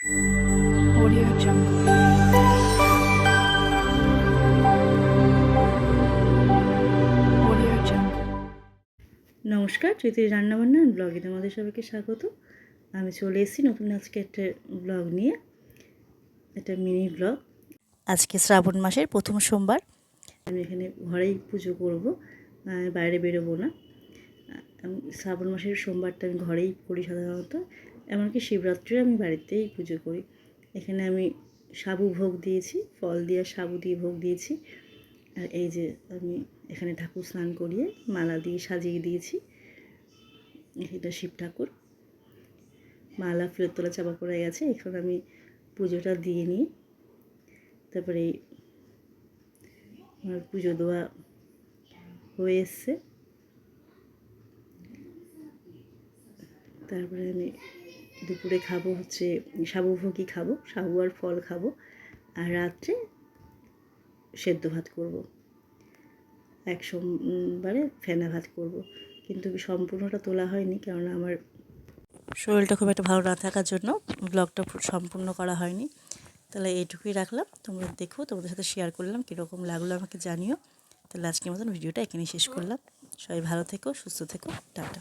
Audio Jungle. নমস্কার চৈত্রী রান্নাবান্না ব্লগে তোমাদের সবাইকে স্বাগত। আমি চলে এসেছি নতুন আজকে একটা ব্লগ নিয়ে, একটা মিনি ব্লগ। আজকে শ্রাবণ মাসের প্রথম সোমবার। আমি এখানে ঘরেই পুজো করব বাইরে বেরোবো না। শ্রাবণ মাসের সোমবারটা আমি ঘরেই করি সাধারণত। এমনকি শিবরাত্রিও আমি বাড়িতেই পুজো করি। এখানে আমি সাবু ভোগ দিয়েছি, ফল দিয়ে সাবু দিয়ে ভোগ দিয়েছি। আর এই যে আমি এখানে ঠাকুর স্নান করিয়ে মালা দিয়ে সাজিয়ে দিয়েছি। এটা শিব ঠাকুর। মালা ফেরত তোলা চাপা পড়ে গেছে, এখন আমি পুজোটা দিয়ে নিই। তারপরে আমার পুজো দেওয়া হয়ে এসছে। তারপরে আমি দুপুরে খাব হচ্ছে সাবু ভোগই খাব সাবু আর ফল খাব, আর রাত্রে সেদ্ধ ভাত করব। এক সোমবারে ফেনা ভাত করব। কিন্তু সম্পূর্ণটা তোলা হয়নি, কেননা আমার শরীরটা খুব একটা ভালো না থাকার জন্য ব্লগটা সম্পূর্ণ করা হয়নি। তাহলে এইটুকুই রাখলাম, তোমরা দেখো, তোমাদের সাথে শেয়ার করলাম, কীরকম লাগল আমাকে জানিও। তাহলে আজকের মতন ভিডিওটা এখানেই শেষ করলাম। সবাই ভালো থেকো, সুস্থ থেকো, টাটা।